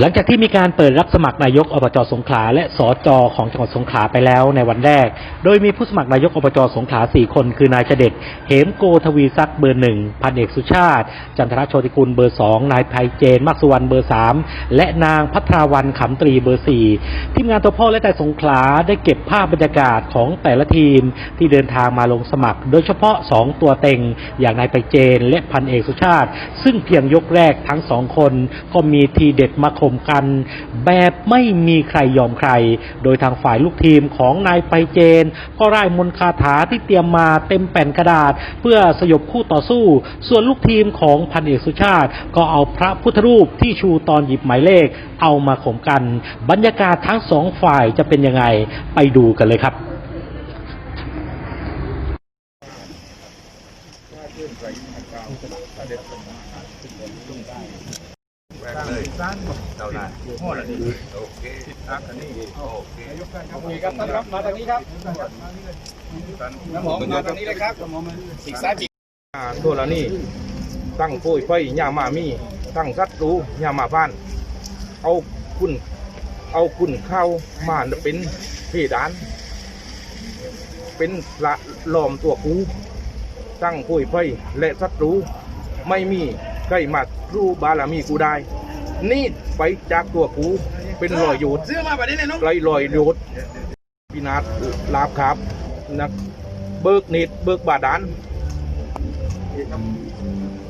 หลังจากที่มีการเปิดรับสมัครนายกอบจสงขลาและสจของจังหวัดสงขลาไปแล้วในวันแรก โดยมีผู้สมัครนายกอบจสงขลา 4 คน คือนายเจเด็ดเหมโกทวีศักเบอร์หนึ่งพันเอกสุชาติ จันทรโชติกุลเบอร์สองนายไพเจนมากสุวรรณเบอร์สามและนางพัทราวันขำตรีเบอร์สี่ทีมงานตัวพ่อและแต่สงขลาได้เก็บภาพบรรยากาศของแต่ละทีมที่เดินทางมาลงสมัคร โดยเฉพาะ 2 ตัวเต็ง อย่างนายไพเจน และพันเอกสุชาติ ซึ่งเพียงยกแรกทั้งสองคนก็มีทีเด็ดมาคข่มกัน แบบไม่มีใครยอมใคร โดยทางฝ่ายลูกทีมของนายไพเจน ก็ร่ายมนคาถาที่เตรียมมาเต็มแผ่นกระดาษ เพื่อสยบคู่ต่อสู้ ส่วนลูกทีมของพันเอกสุชาติ ก็เอาพระพุทธรูปที่ชูตอนหยิบหมายเลข เอามาข่มกัน บรรยากาศทั้งสองฝ่ายจะเป็นยังไงไปดูกันเลยครับ เลยเท่านั้นโอเคอักอันนี้โอเคนี่ครับท่านครับมาทางนี้ครับน้ำหอมมาทางนี้เลยครับปีกซ้ายปีกตัวละนี่ตั้งโพยไฟยามามีตั้งสัตว์รู้ยามาบ้าน เอาคุณเอาคุณเข้ามาเป็นเพดาน เป็นละลอมตัวกูตั้งโพยไฟและศัตรูไม่มี ใครมารู้บารมีกูได้ นี่ไปจากตัวกูเป็นรอยหยุดเสื้อมาแบบนี้เลยน้องไรลอยโยดพินาศลาบครับนักเบิกเนตรเบิกบาดาล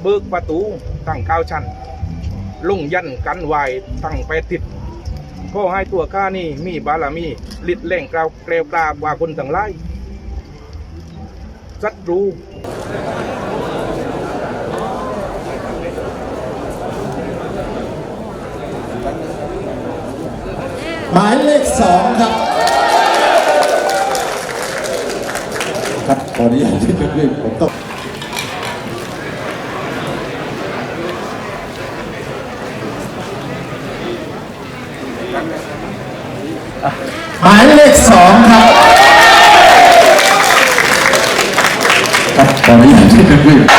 เบิกประตูตั้งเก้าชั้นลงยันกันวายตั้งแปดทิศขอให้ตัวข้านี่มีบารมีฤทธิ์แรงกล่าวเกลียวกลากว่าคนต่างไล่ศัตรู หมายเลขสองครับครับตอนนี้อย่างที่เรียกผมต้องหมายเลขสองครับครับตอนนี้อย่างที่เรียก